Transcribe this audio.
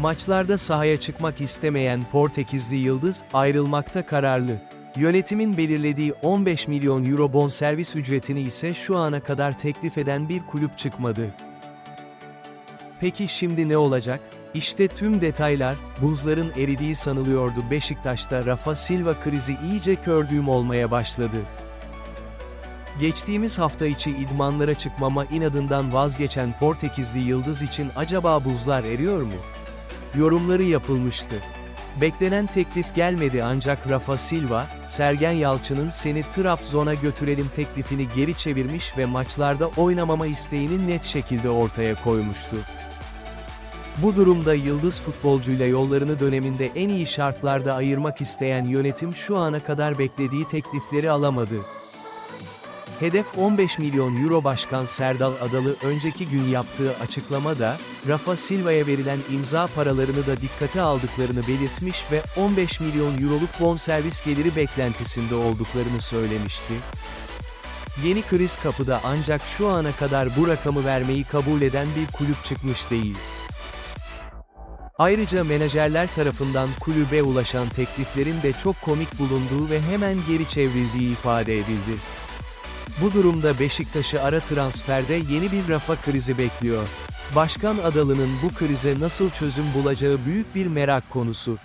Maçlarda sahaya çıkmak istemeyen Portekizli Yıldız, ayrılmakta kararlı. Yönetimin belirlediği 15 milyon euro bonservis ücretini ise şu ana kadar teklif eden bir kulüp çıkmadı. Peki şimdi ne olacak? İşte tüm detaylar, buzların eridiği sanılıyordu Beşiktaş'ta Rafa Silva krizi iyice kördüğüm olmaya başladı. Geçtiğimiz hafta içi idmanlara çıkmama inadından vazgeçen Portekizli Yıldız için acaba buzlar eriyor mu? Yorumları yapılmıştı. Beklenen teklif gelmedi ancak Rafa Silva, Sergen Yalçın'ın seni Trabzon'a götürelim teklifini geri çevirmiş ve maçlarda oynamama isteğini net şekilde ortaya koymuştu. Bu durumda yıldız futbolcuyla yollarını döneminde en iyi şartlarda ayırmak isteyen yönetim şu ana kadar beklediği teklifleri alamadı. Hedef 15 milyon euro Başkan Serdal Adalı önceki gün yaptığı açıklamada, Rafa Silva'ya verilen imza paralarını da dikkate aldıklarını belirtmiş ve 15 milyon euroluk bonservis geliri beklentisinde olduklarını söylemişti. Yeni kriz kapıda ancak şu ana kadar bu rakamı vermeyi kabul eden bir kulüp çıkmış değil. Ayrıca menajerler tarafından kulübe ulaşan tekliflerin de çok komik bulunduğu ve hemen geri çevrildiği ifade edildi. Bu durumda Beşiktaş'ı ara transferde yeni bir rafa krizi bekliyor. Başkan Adalı'nın bu krize nasıl çözüm bulacağı büyük bir merak konusu.